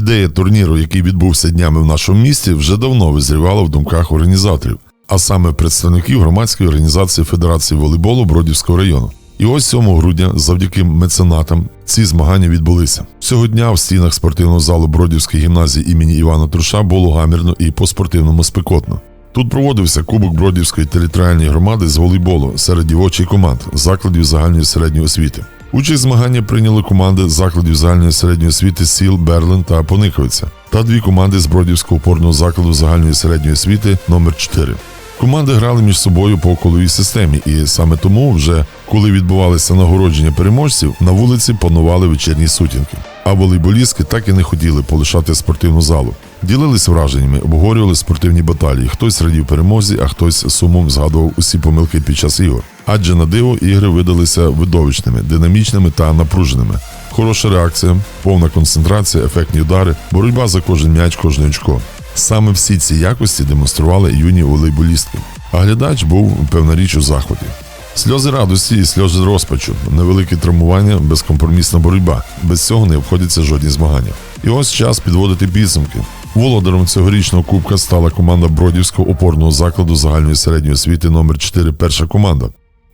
Ідея турніру, який відбувся днями в нашому місті, вже давно визрівала в думках організаторів, а саме представників громадської організації Федерації волейболу Бродівського району. І ось 7 грудня, завдяки меценатам, ці змагання відбулися. Цього дня в стінах спортивного залу Бродівської гімназії імені Івана Труша було гамірно і по-спортивному спекотно. Тут проводився Кубок Бродівської територіальної громади з волейболу серед дівочих команд закладів загальної середньої освіти. Участь змагання прийняли команди закладів загальної середньої освіти сіл Берлин та Пониковиця та дві команди з Бродівського опорного закладу загальної середньої освіти номер 4 Команди грали між собою по коловій системі, і саме тому, вже коли відбувалися нагородження переможців, на вулиці панували вечірні сутінки. А волейболістки так і не хотіли полишати спортивну залу. Ділились враженнями, обговорювали спортивні баталії. Хтось радів перемозі, а хтось сумом згадував усі помилки під час ігор. Адже на диво ігри видалися видовищними, динамічними та напруженими. Хороша реакція, повна концентрація, ефектні удари, боротьба за кожен м'яч, кожне очко. Саме всі ці якості демонстрували юні волейболістки. А глядач був певна річ у захваті. Сльози радості і сльози розпачу, невеликі травмування, безкомпромісна боротьба. Без цього не обходяться жодні змагання. І ось час підводити підсумки. Володарем цьогорічного кубка стала команда Бродівського опорного закладу загальної середньої освіти номер 4 перша команда.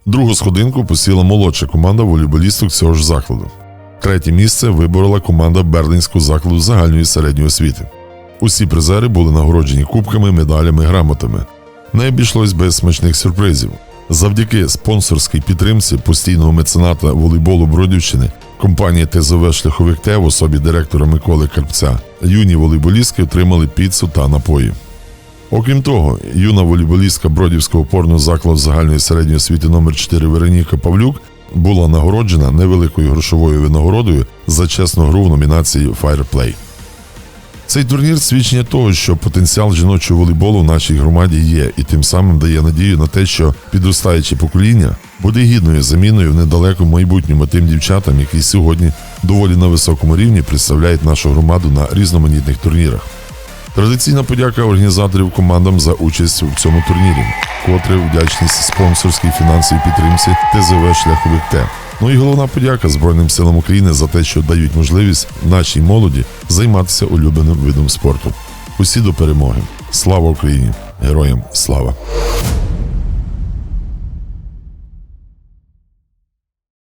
Другу сходинку посіла молодша команда волейболісток цього ж закладу. Третє місце виборола команда Берлінського закладу загальної середньої освіти. Усі призери були нагороджені кубками, медалями, грамотами. Не обійшлось без смачних сюрпризів. Завдяки спонсорській підтримці постійного мецената волейболу Бродівщини компанії ТЗВ Шляховик Т в особі директора Миколи Карпця юні волейболістки отримали піцу та напої. Окрім того, юна волейболістка Бродівського опорного закладу загальної середньої освіти номер 4 Вероніка Павлюк була нагороджена невеликою грошовою винагородою за чесну гру в номінації Fireplay. Цей турнір свідчення того, що потенціал жіночого волейболу в нашій громаді є, і тим самим дає надію на те, що підростаюче покоління буде гідною заміною в недалекому майбутньому тим дівчатам, які сьогодні доволі на високому рівні представляють нашу громаду на різноманітних турнірах. Традиційна подяка організаторів командам за участь у цьому турнірі, котре вдячність спонсорській фінансовій підтримці ТЗВ Шляховик Т. Ну і головна подяка Збройним силам України за те, що дають можливість нашій молоді займатися улюбленим видом спорту. Усі до перемоги. Слава Україні! Героям слава!